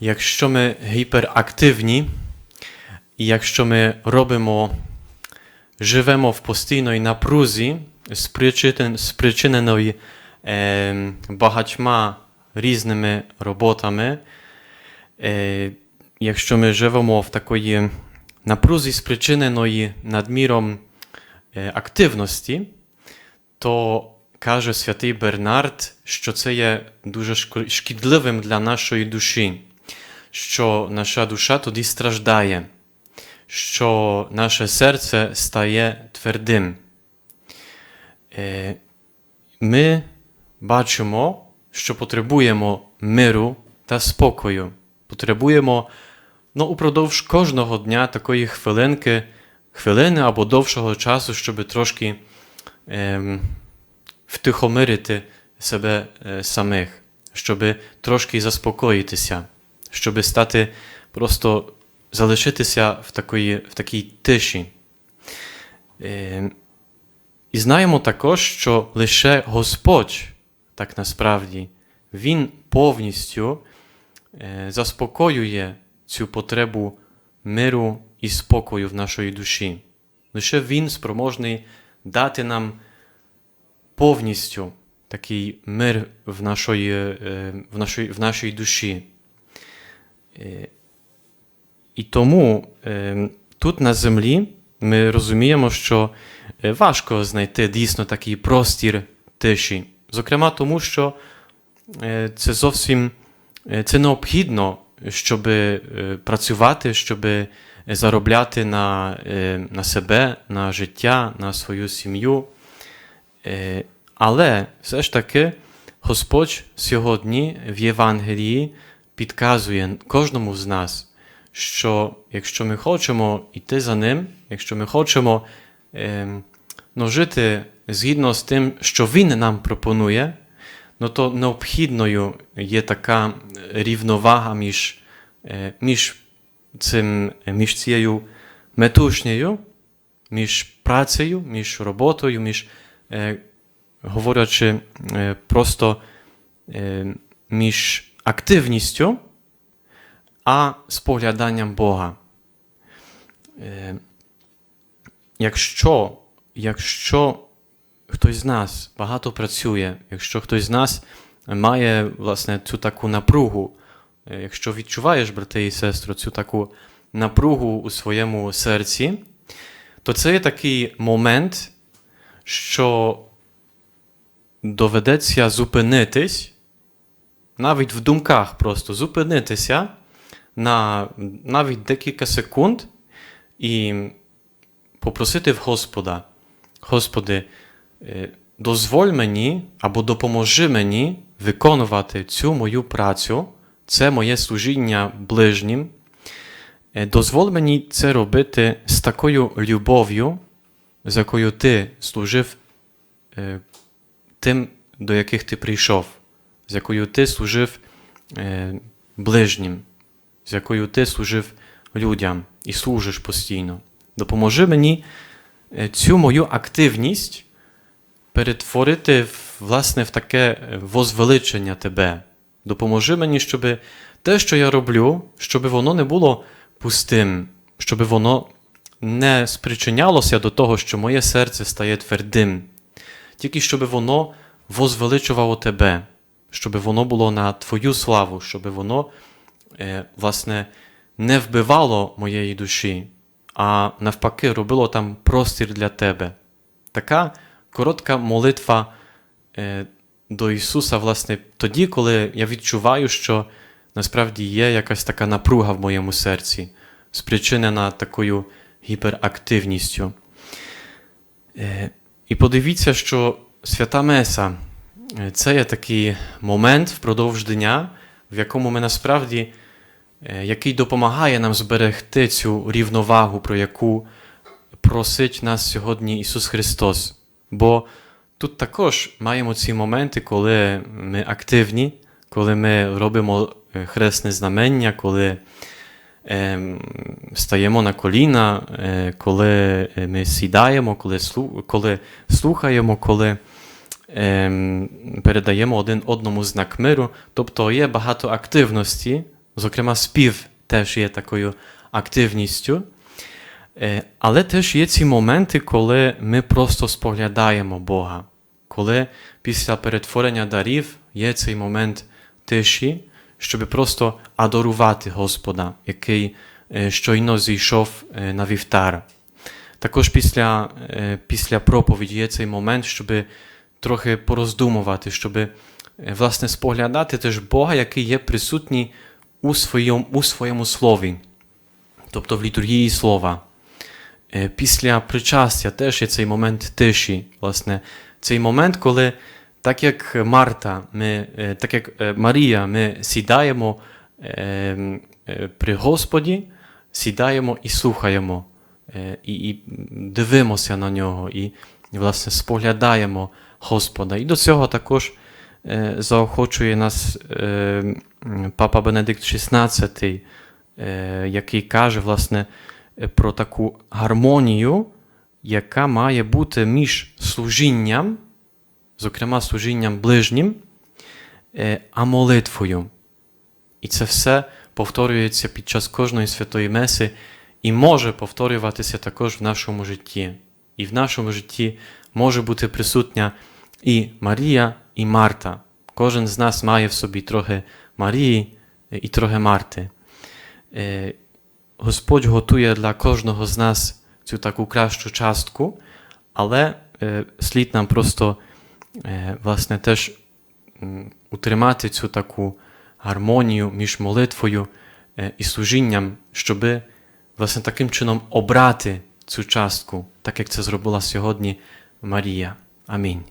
Якщо ми гіперактивні, і якщо ми робимо, живемо в постійній напрузі, спричинен- спричиненої е, багатьма різними роботами, е, якщо ми живемо в такої напрузі, спричиненої надміром е, активності, то каже святий Бернард, що це є дуже шкідливим для нашої душі, що наша душа тоді страждає, що наше серце стає твердим. Е, Ми бачимо, що потребуємо миру та спокою. Потребуємо ну, упродовж кожного дня такої хвилинки, хвилини або довшого часу, щоб трошки ем, втихомирити себе е, самих, щоб трошки заспокоїтися, щоб стати просто залишитися в такої, в такій тиші. Е, І знаємо також, що лише Господь, так насправді, Він повністю е, заспокоює цю потребу миру і спокою в нашій душі. Лише Він спроможний дати нам повністю такий мир в нашої, е, в нашої, в нашій душі. Е, І тому е, тут на землі ми розуміємо, що е, важко знайти дійсно такий простір тиші. Зокрема, тому що це зовсім це необхідно, щоб працювати, щоб заробляти на, на себе, на життя, на свою сім'ю. Але все ж таки Господь сьогодні в Євангелії підказує кожному з нас, що якщо ми хочемо йти за ним, якщо ми хочемо е, ну, жити згідно з тим, що Він нам пропонує, ну, то необхідною є така рівновага між, е, між, цим, між цією метушнею, між працею, між роботою, між, е, говорячи е, просто е, між активністю, а спогляданням Бога. Е, Якщо, якщо хтось з нас багато працює, якщо хтось з нас має власне цю таку напругу, е, якщо відчуваєш, брати і сестри, цю таку напругу у своєму серці, то це є такий момент, що доведеться зупинитись, навіть в думках просто зупинитися на навіть декілька секунд і попросити в Господа, Господи, е, дозволь мені або допоможи мені виконувати цю мою працю, це моє служіння ближнім. Е, Дозволь мені це робити з такою любов'ю, з якою ти служив е, тим, до яких ти прийшов, з якою ти служив е, ближнім, з якою ти служив людям і служиш постійно. Допоможи мені е, цю мою активність перетворити власне в таке е, возвеличення тебе. Допоможи мені, щоб те, що я роблю, щоб воно не було пустим, щоб воно не спричинялося до того, що моє серце стає твердим, тільки щоб воно возвеличувало тебе, щоб воно було на Твою славу, щоб воно, е, власне, не вбивало моєї душі, а навпаки, робило там простір для тебе. Така коротка молитва е, до Ісуса, власне, тоді, коли я відчуваю, що насправді є якась така напруга в моєму серці, спричинена такою гіперактивністю. Е, І подивіться, що свята Меса це є такий момент впродовж дня, в якому ми насправді, е, який допомагає нам зберегти цю рівновагу, про яку просить нас сьогодні Ісус Христос. Бо тут також маємо ці моменти, коли ми активні, коли ми робимо е, хресне знамення, коли ем, стаємо на коліна, е, коли ми сідаємо, коли, слу- коли слухаємо, коли передаємо один одному знак миру. Тобто є багато активності Зокрема, спів теж є такою активністю. Е, Але теж є ці моменти, коли ми просто споглядаємо Бога. Коли після перетворення дарів є цей момент тиші, щоб просто адорувати Господа, який е, щойно зійшов е, на вівтар. Також після, після проповіді є цей момент, щоб трохи пороздумувати, щоб е, власне споглядати теж Бога, який є присутній у своєму, у своєму слові, тобто в літургії слова. Е, Після причастя теж є цей момент тиші, власне, цей момент, коли, так як Марта, ми, е, так як Марія, ми сідаємо при Господі, сідаємо і слухаємо, і, і дивимося на нього, і власне споглядаємо Господа. І до цього також е, заохочує нас е, Папа Бенедикт XVI, е, який каже, власне, про таку гармонію, яка має бути між служінням, зокрема служінням ближнім, а молитвою. І це все повторюється під час кожної святої меси і може повторюватися також в нашому житті. І в нашому житті може бути присутня і Марія, і Марта. Кожен з нас має в собі трохи Марії е, і трохи Марти. Е, Господь готує для кожного з нас цю таку кращу частку, але е, слід нам просто власне теж утримати цю таку гармонію між молитвою і служінням, щоб власне таким чином обрати цю частку, так як це зробила сьогодні Марія. Амінь.